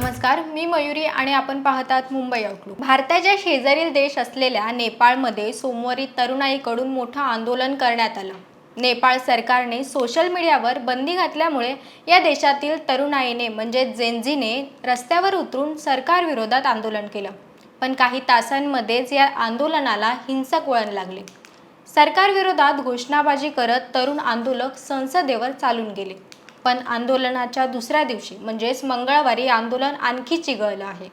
नमस्कार मी मयुरी आणि आपण पाहतात मुंबई आउटलुक. भारताच्या शेजारील देश असलेल्या नेपाळमध्ये सोमवारी तरुणाईकडून मोठं आंदोलन करण्यात आलं. नेपाळ सरकारने सोशल मीडियावर बंदी घातल्यामुळे या देशातील तरुणाईने म्हणजे जेनझीने रस्त्यावर उतरून सरकारविरोधात आंदोलन केलं. पण काही तासांमध्येच या आंदोलनाला हिंसक वळण लागले. सरकारविरोधात घोषणाबाजी करत तरुण आंदोलक संसदेवर चालून गेले. पण आंदोलनाच्या दुसऱ्या दिवशी म्हणजेच मंगळवारी आंदोलन आणखी चिघळलं आहे.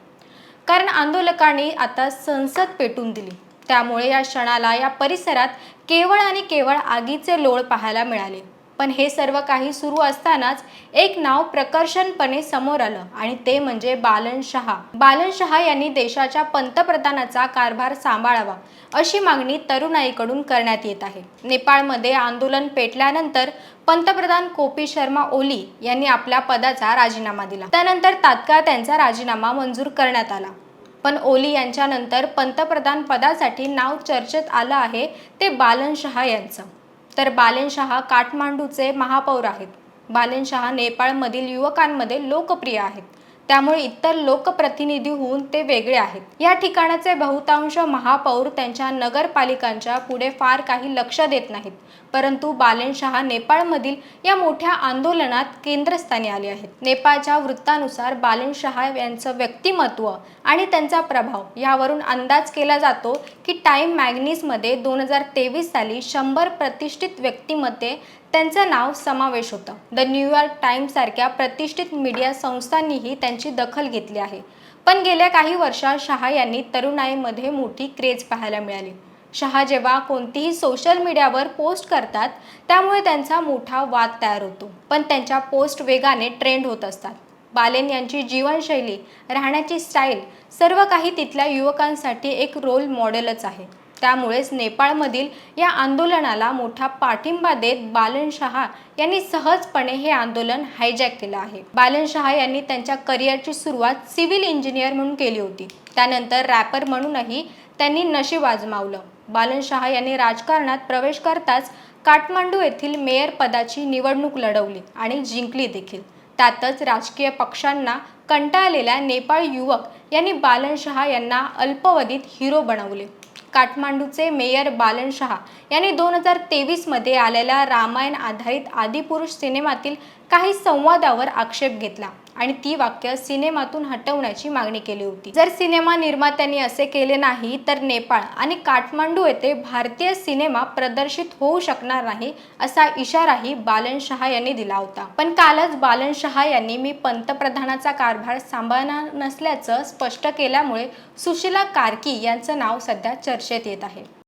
कारण आंदोलकांनी आता संसद पेटून दिली. त्यामुळे या क्षणाला या परिसरात केवळ आणि केवळ आगीचे लोळ पाहायला मिळाले. पण हे सर्व काही सुरू असतानाच एक नाव प्रकर्षणपणे समोर आलं आणि ते म्हणजे बालन शहा. बालन शहा यांनी देशाच्या पंतप्रधानाचा कारभार सांभाळावा अशी मागणी तरुणाईकडून करण्यात येत आहे. नेपाळमध्ये आंदोलन पेटल्यानंतर पंतप्रधान कोपी शर्मा ओली यांनी आपल्या पदाचा राजीनामा दिला. त्यानंतर तात्काळ त्यांचा राजीनामा मंजूर करण्यात आला. पण ओली यांच्यानंतर पंतप्रधान पदासाठी नाव चर्चेत आलं आहे ते बालन शहा यांचं. तर बालेन शहा काठमांडूचे महापौर आहेत. बालेन शहा नेपाळमधील युवकांमध्ये लोकप्रिय आहेत. त्यामुळे इतर लोकप्रतिनिधी होऊन ते वेगळे आहेत. या ठिकाणाचे बहुतांश महापौर त्यांच्या नगरपालिकांच्या पुढे फार काही लक्ष देत नाहीत. परंतु बालेन शहा नेपाळमधील या मोठ्या आंदोलनात केंद्रस्थानी आले आहेत. नेपाळच्या वृत्तानुसार बालेन शहा यांचं व्यक्तिमत्व आणि त्यांचा प्रभाव यावरून अंदाज केला जातो की टाईम मॅग्निसमध्ये दोन हजार तेवीस साली शंभर प्रतिष्ठित व्यक्तीमध्ये त्यांचं नाव समावेश होतं. द न्यूयॉर्क टाइम्स सारख्या प्रतिष्ठित मीडिया संस्थांनीही त्यांची दखल घेतली आहे. पण गेल्या काही वर्षात शहा यांनी तरुणाईमध्ये मोठी क्रेज पाहायला मिळाली. शहा जेव्हा कोणतीही सोशल मीडियावर पोस्ट करतात त्यामुळे त्यांचा मोठा वाद तयार होतो. पण त्यांच्या पोस्ट वेगाने ट्रेंड होत असतात. बालेन यांची जीवनशैली राहण्याची स्टाईल सर्व काही तिथल्या युवकांसाठी एक रोल मॉडेलच आहे. त्यामुळेच नेपाळमधील या आंदोलनाला मोठा पाठिंबा देत बालन शहा यांनी सहजपणे हे आंदोलन हायजॅक केलं आहे. बालन शहा यांनी त्यांच्या करिअरची सुरुवात सिव्हिल इंजिनियर म्हणून केली होती. त्यानंतर रॅपर म्हणूनही त्यांनी नशीब आजमावलं. बालन शहा यांनी राजकारणात प्रवेश करताच काठमांडू येथील मेयर पदाची निवडणूक लढवली आणि जिंकली देखील. त्यातच राजकीय पक्षांना कंटाळलेल्या नेपाळ युवक यांनी बालन शहा यांना अल्पवधीत हिरो बनवले. काठमांडूचे मेयर बालन शहा यांनी दोन हजार तेवीसमध्ये आलेल्या रामायण आधारित आदिपुरुष सिनेमातील काही संवादावर आक्षेप घेतला. आणि ती वाक्य सिनेमातून हटवण्याची मागणी केली होती. जर सिनेमा निर्मात्यांनी असे केले नाही तर नेपाळ आणि काठमांडू येथे भारतीय सिनेमा प्रदर्शित होऊ शकणार नाही असा इशाराही बालन शहा यांनी दिला होता. पण कालच बालन शहा यांनी मी पंतप्रधानाचा कारभार सांभाळणार नसल्याचं स्पष्ट केल्यामुळे सुशीला कार्की यांचं नाव सध्या चर्चेत येत आहे.